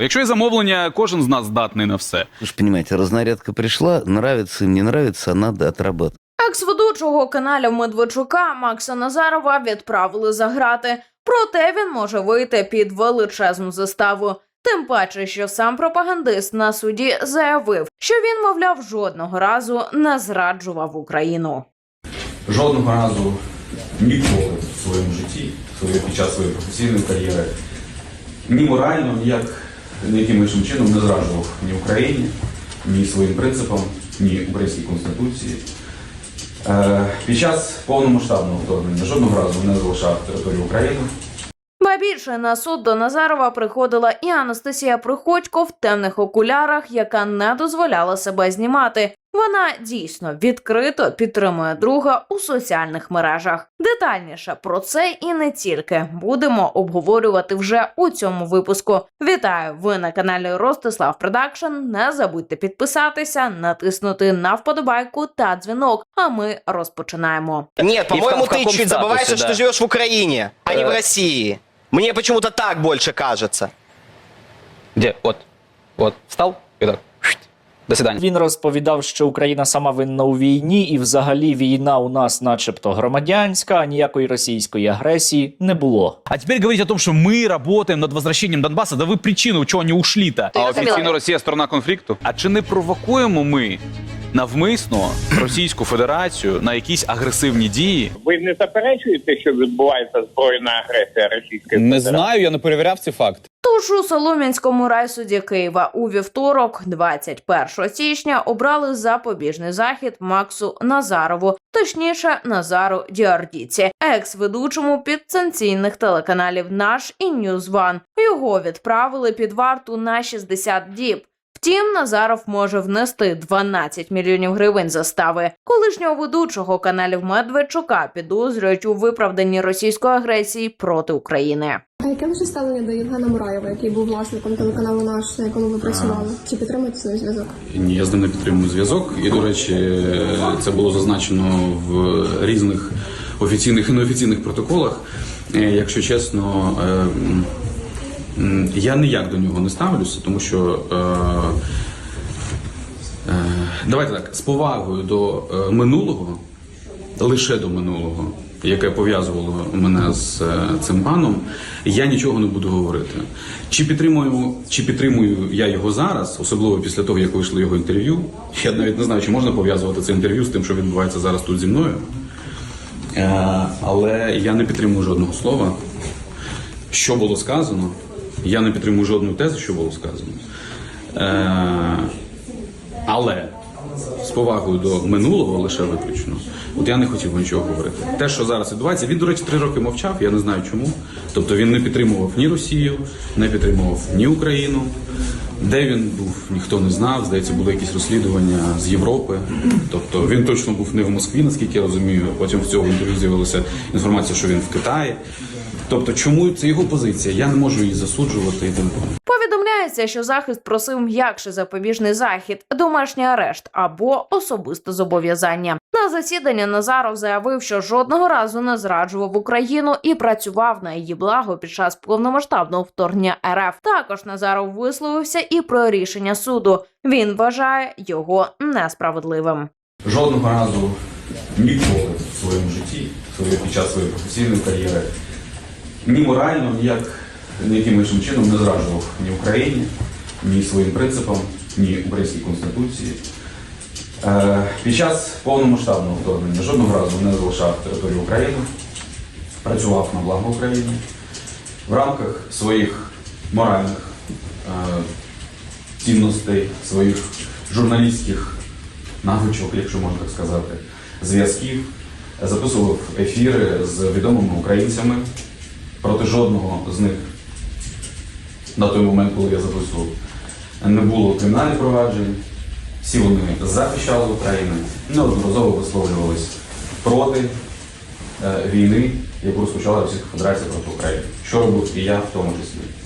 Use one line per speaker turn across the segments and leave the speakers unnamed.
Якщо є замовлення, кожен з нас здатний на все.
Вы же понимаете, разнарядка пришла, нравится им, не нравится, надо отрабатывать.
Екс-ведучого каналів Медведчука Макса Назарова відправили за грати. Проте він може вийти під величезну заставу. Тим паче, що сам пропагандист на суді заявив, що він, мовляв, жодного разу не зраджував Україну.
Жодного разу ніколи в своєму житті, своє- під час своєї професійної кар'єри, ні морально, ніяк ніяким іншим чином не зраджував ні Україні, ні своїм принципам, ні українській конституції. Е, під час повномасштабного вторгнення жодного разу не залишав територію України.
Ба більше на суд до Назарова приходила і Анастасія Приходько в темних окулярах, яка не дозволяла себе знімати. Вона дійсно відкрито підтримує друга у соціальних мережах. Детальніше про це і не тільки будемо обговорювати вже у цьому випуску. Вітаю! Ви на каналі Ростислав Продакшн. Не забудьте підписатися, натиснути на вподобайку та дзвінок. А ми розпочинаємо.
Нет, по-моему,
в ка- в
ты
каком
чуть забываешься,
статусе,
что
да.
живешь в Украине, а не в
Э.
России. Мне почему-то так больше кажется.
Где? Вот. Вот. Встал и так. До свидания.
Він розповідав, що Україна сама винна у війні, і взагалі війна у нас, начебто, громадянська, а ніякої російської агресії не було.
А теперь говорить о том, что мы работаем над возвращением Донбасса, да вы причину, чего они ушли-то?
А офіційно Росія сторона конфлікту. А чи не провокуємо ми навмисно Російську Федерацію на якісь агресивні дії?
Ви не заперечуєте, що відбувається збройна агресія Російської
Не
Федерації?
знаю, я не перевіряв ці факти.
Тож у Солом'янському райсуді Києва у вівторок, 21 січня, обрали запобіжний захід Максу Назарову, точніше Назару Діардіці, екс-ведучому підсанкційних телеканалів Наш і Ньюзван. Його відправили під варту на 60 діб. Втім, Назаров може внести 12 мільйонів гривень застави. Колишнього ведучого каналів Медведчука підозрюють у виправданні російської агресії проти України.
Яке ваше ставлення до Євгена Мураєва, який був власником телеканалу наш, на якому ви працювали? Чи підтримуєте цей зв'язок?
Ні, я з ним не підтримую зв'язок. І, до речі, це було зазначено в різних офіційних і неофіційних протоколах. Е, Якщо чесно, е, я ніяк до нього не ставлюся, тому що. е, Давайте так, з повагою до минулого, лише до минулого, яке пов'язувало мене з е, цим паном, я нічого не буду говорити. Чи підтримую, чи підтримую я його зараз, особливо після того, як вийшло його інтерв'ю. Я навіть не знаю, чи можна пов'язувати це інтерв'ю з тим, що відбувається зараз тут зі мною. Е, але я не підтримую жодного слова, що було сказано. Я не підтримую жодної тези, що було сказано. Е, але з повагою до минулого лише виключно. От я не хотів нічого говорити. Те, що зараз відбувається, він, до речі, три роки мовчав, я не знаю чому. Тобто він не підтримував ні Росію, не підтримував ні Україну. Де він був, ніхто не знав. Здається, були якісь розслідування з Європи. Тобто він точно був не в Москві, наскільки я розумію. Потім в цього інтерв'ю з'явилася інформація, що він в Китаї. Тобто, чому це його позиція? Я не можу її засуджувати і подібне.
Повідомляється, що захист просив м'якший запобіжний захід, домашній арешт або особисте зобов'язання. На засідання Назаров заявив, що жодного разу не зраджував Україну і працював на її благо під час повномасштабного вторгнення РФ. Також Назаров висловився і про рішення суду. Він вважає його несправедливим.
Жодного разу ніколи в своєму житті, під час своєї професійної кар'єри, ні морально, ніяк ніяким іншим чином не зраджував ні Україні, ні своїм принципам, ні українській конституції. Е, під час повномасштабного вторгнення жодного разу не залишав територію України, працював на благо України в рамках своїх моральних е, цінностей, своїх журналістських навичок, якщо можна так сказати, зв'язків, записував ефіри з відомими українцями. Проти жодного з них на той момент, коли я записував, не було кримінальних проваджень. Всі вони захищали Україну, неодноразово висловлювались проти е, війни, яку розпочала Російська Федерація проти України. Що робив і я в тому числі.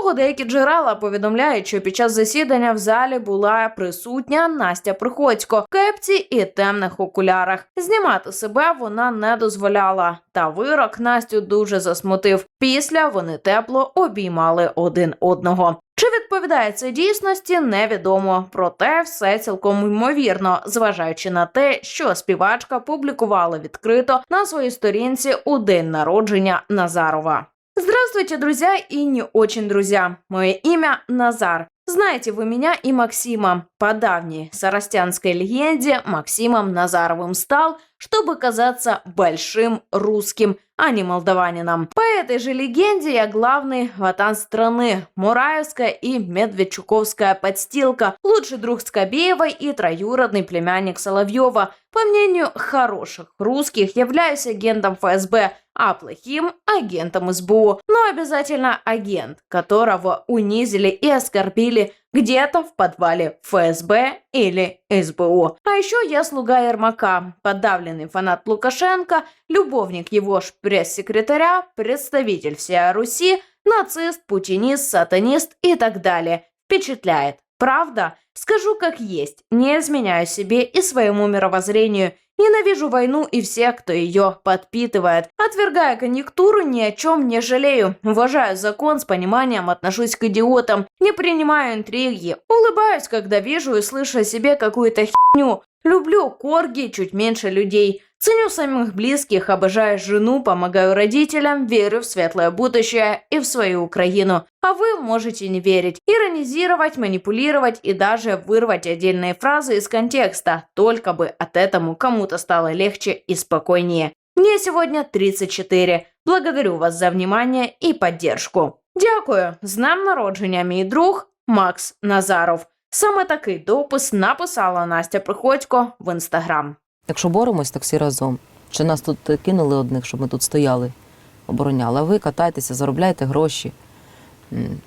Того, деякі джерела повідомляють, що під час засідання в залі була присутня Настя Приходько кепці і темних окулярах. Знімати себе вона не дозволяла. Та вирок Настю дуже засмутив. Після вони тепло обіймали один одного. Чи відповідає це дійсності, невідомо. Проте все цілком ймовірно, зважаючи на те, що співачка публікувала відкрито на своїй сторінці у день народження Назарова. Здравствуйте, друзья и не очень друзья. Мое имя Назар. Знаете вы меня и Максима. По давней сарастянской легенде Максимом Назаровым стал, чтобы казаться большим русским, а не молдаванином. По этой же легенде я главный ватан страны, Мураевская и Медведчуковская подстилка, лучший друг Скобеевой и троюродный племянник Соловьева. По мнению хороших русских, являюсь агентом ФСБ, а плохим агентом СБУ. Но обязательно агент, которого унизили и оскорбили где-то в подвале ФСБ или СБУ. А еще я слуга Ермака, подавленный фанат Лукашенко, любовник его ж пресс-секретаря, представитель всей Руси, нацист, путинист, сатанист и так далее. Впечатляет. Правда? Скажу как есть, не изменяю себе и своему мировоззрению. Ненавижу войну и всех, кто ее подпитывает. Отвергая конъюнктуру, ни о чем не жалею. Уважаю закон, с пониманием отношусь к идиотам. Не принимаю интриги. Улыбаюсь, когда вижу и слышу о себе какую-то херню. Люблю корги чуть меньше людей. Ценю самых близких, обожаю жену, помогаю родителям, верю в светлое будущее и в свою Украину. А вы можете не верить, иронизировать, манипулировать и даже вырвать отдельные фразы из контекста, только бы от этому кому-то стало легче и спокойнее. Мне сегодня 34. Благодарю вас за внимание и поддержку. Дякую. З днем мій друг Макс Назаров. Саме такий допис написала Настя Приходько в інстаграм.
Якщо боремось, так всі разом. Чи нас тут кинули одних, щоб ми тут стояли, обороняли? А ви катайтеся, заробляйте гроші,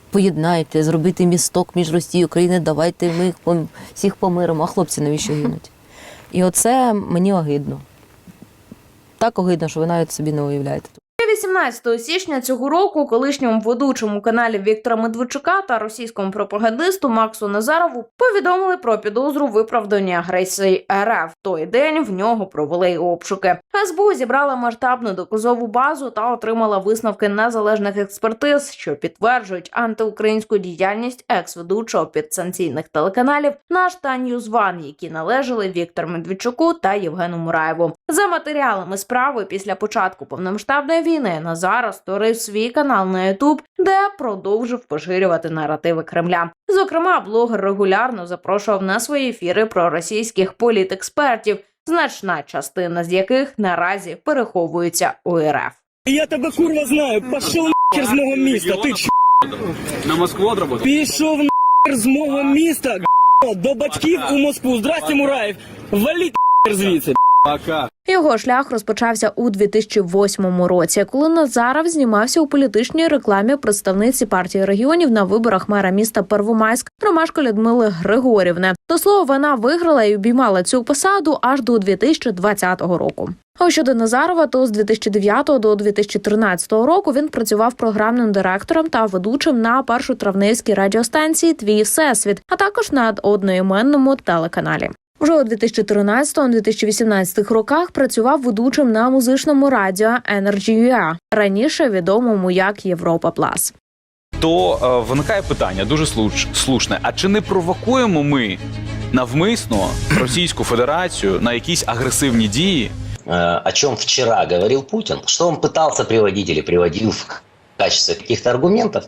поєднайте, зробити місток між Росією і Україною, давайте ми всіх помиримо. А хлопці навіщо гинуть? І оце мені огидно. Так огидно, що ви навіть собі не уявляєте.
18 січня цього року колишньому ведучому каналі Віктора Медведчука та російському пропагандисту Максу Назарову повідомили про підозру в виправданні агресії РФ. В той день в нього провели обшуки. СБУ зібрала масштабну доказову базу та отримала висновки незалежних експертиз, що підтверджують антиукраїнську діяльність екс-ведучого підсанкційних телеканалів наш та Ньюзван, які належали Віктору Медведчуку та Євгену Мураєву. За матеріалами справи після початку повномасштабної війни Назар створив свій канал на YouTube, де продовжив поширювати наративи Кремля. Зокрема, блогер регулярно запрошував на свої ефіри проросійських політекспертів, значна частина з яких наразі переховується у РФ.
Я тебе курва знаю, пішов нахер з мого міста, ти ч...
На Москву отработал?
Пішов нахер з мого міста, до батьків у Москву. Здрасте, Мураєв. Валіть нахер звідси.
Його шлях розпочався у 2008 році, коли Назаров знімався у політичній рекламі представниці партії регіонів на виборах мера міста Первомайськ Ромашко Людмили Григорівни. До слова, вона виграла і обіймала цю посаду аж до 2020 року. А щодо Назарова, то з 2009 до 2013 року він працював програмним директором та ведучим на першотравневській радіостанції Твій всесвіт, а також на одноіменному телеканалі. Вже у 2013-2018 роках працював ведучим на музичному радіо Energy.ua, раніше відомому як Європа Плас.
То е, виникає питання дуже слуш, слушне: а чи не провокуємо ми навмисно Російську Федерацію на якісь агресивні дії?
Э, о чем вчера говорил Путин, что он пытался приводить или приводил в качестве каких-то аргументов,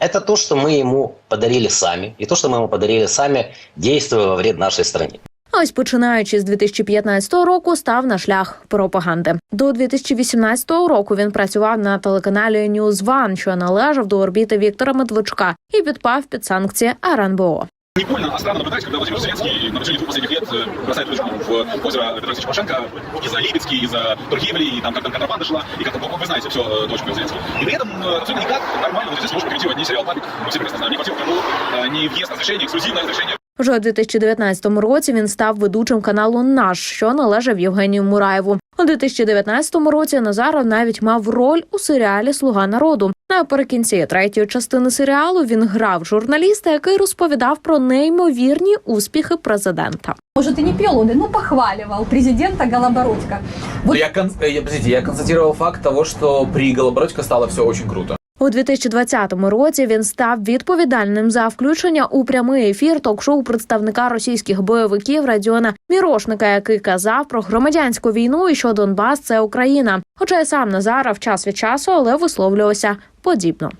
это то, что мы ему подарили сами, и то, что мы ему подарили сами, действуя во вред нашей стране.
А Ось починаючи з 2015 року став на шлях пропаганди. До 2018 року він працював на телеканалі News One, що належав до орбіти Віктора Медведчука, і підпав під санкції РНБО.
Невольно, а странно наблюдать, когда Владимир Зеленский на протяжении двух последних лет э, бросает удочку в озеро Петра Алексеевича Порошенко и за Липецкий, и за торгівлі, и там как там контрабанда шла, и как вы знаете все э, точку Зеленский. И при этом э, абсолютно никак нормально вот здесь может комментировать ни сериал «Папик», мы все прекрасно знаем, ни квартиру в Крыму, э, ни въезд разрешение, эксклюзивное разрешение
вже у 2019 році він став ведучим каналу Наш, що належав Євгенію Мураєву. У 2019 році Назаров навіть мав роль у серіалі Слуга народу. Наприкінці третьої частини серіалу він грав журналіста, який розповідав про неймовірні успіхи президента.
Может, и не пел он, ну похваливал президента Голобородько.
Я, кон... э, я, подождите, я констатировал факт того, что при Голобородько стало все очень круто.
У 2020 році він став відповідальним за включення у прямий ефір ток-шоу представника російських бойовиків Радіона Мірошника, який казав про громадянську війну і що Донбас це Україна. Хоча й сам Назаров час від часу, але висловлювався подібно.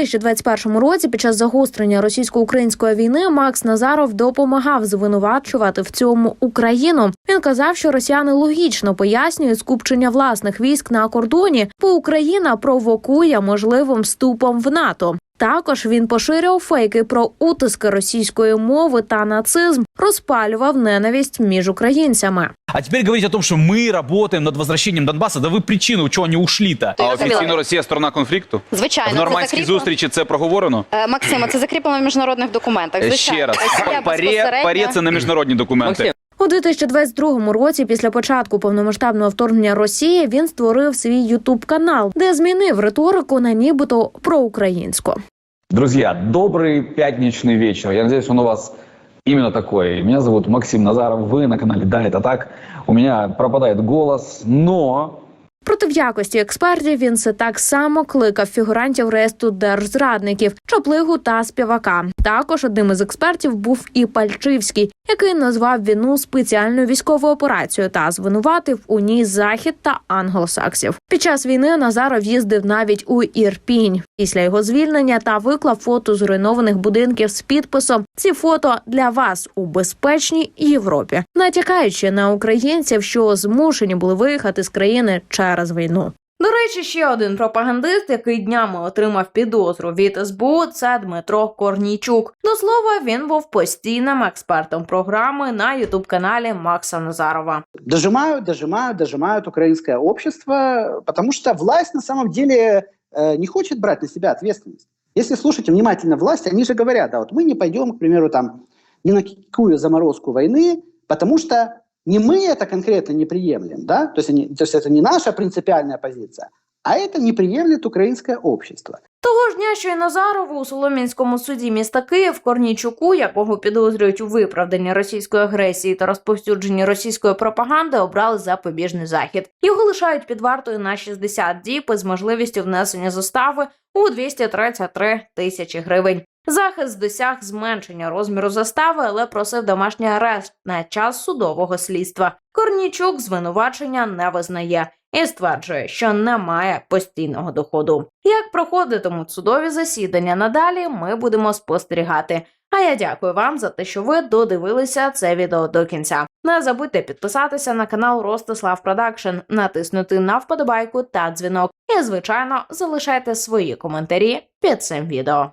2021 році, під час загострення російсько-української війни, Макс Назаров допомагав звинувачувати в цьому Україну. Він казав, що росіяни логічно пояснюють скупчення власних військ на кордоні, бо Україна провокує можливим вступом в НАТО. Також він поширював фейки про утиски російської мови та нацизм, розпалював ненависть між українцями.
А теперь говорить о том, что мы работаем над возвращением Донбасса, да ви причину, чого вони ушли-то. А офіційно. Росія сторона конфлікту?
Звичайно,
В
це
нормандській
закріплено.
зустрічі це проговорено?
Е, Максима, це закріплено в міжнародних документах.
Е,
Звичайно.
Ще раз.
Росія
Паре,
безпосередньо-
паре це не міжнародні документи.
Максим,
У 2022 році, після початку повномасштабного вторгнення Росії, він створив свій Ютуб канал, де змінив риторику на нібито проукраїнську.
Друзья, добрый пятничный вечер. Я надеюсь, он у вас именно такой. Меня зовут Максим Назаров, вы на канале «Да, это так». У меня пропадает голос, но
Проти в якості експертів він все так само кликав фігурантів реєстру держзрадників, чоплигу та співака. Також одним із експертів був і Пальчивський, який назвав війну спеціальною військовою операцією та звинуватив у ній захід та англосаксів. Під час війни Назаров їздив навіть у Ірпінь. Після його звільнення та виклав фото зруйнованих будинків з підписом Ці фото для вас у безпечній Європі, натякаючи на українців, що змушені були виїхати з країни через війну. До речі, ще один пропагандист, який днями отримав підозру від СБУ, це Дмитро Корнійчук. До слова, він був постійним експертом програми на ютуб каналі Макса Назарова.
Дожимают, дожимают, дожимают украинское общество, потому что власть на самом деле э, не хочет брать на себя ответственность. Если слушать внимательно власть, они же говорят, да, вот мы не пойдем, к примеру, там, ни на какую заморозку войны, потому что не мы это конкретно не приемлем, да, то есть, они, то есть это не наша принципиальная позиция, а это не приемлет украинское общество.
Того ж дня, що й Назарову у Солом'янському суді міста Київ Корнійчуку, якого підозрюють у виправданні російської агресії та розповсюдженні російської пропаганди, обрали запобіжний захід. Його лишають під вартою на 60 діб із можливістю внесення застави у 233 тисячі гривень. Захист досяг зменшення розміру застави, але просив домашній арешт на час судового слідства. Корнійчук звинувачення не визнає і стверджує, що не має постійного доходу. Як проходитимуть судові засідання надалі, ми будемо спостерігати. А я дякую вам за те, що ви додивилися це відео до кінця. Не забудьте підписатися на канал Ростислав Продакшн, натиснути на вподобайку та дзвінок. І, звичайно, залишайте свої коментарі під цим відео.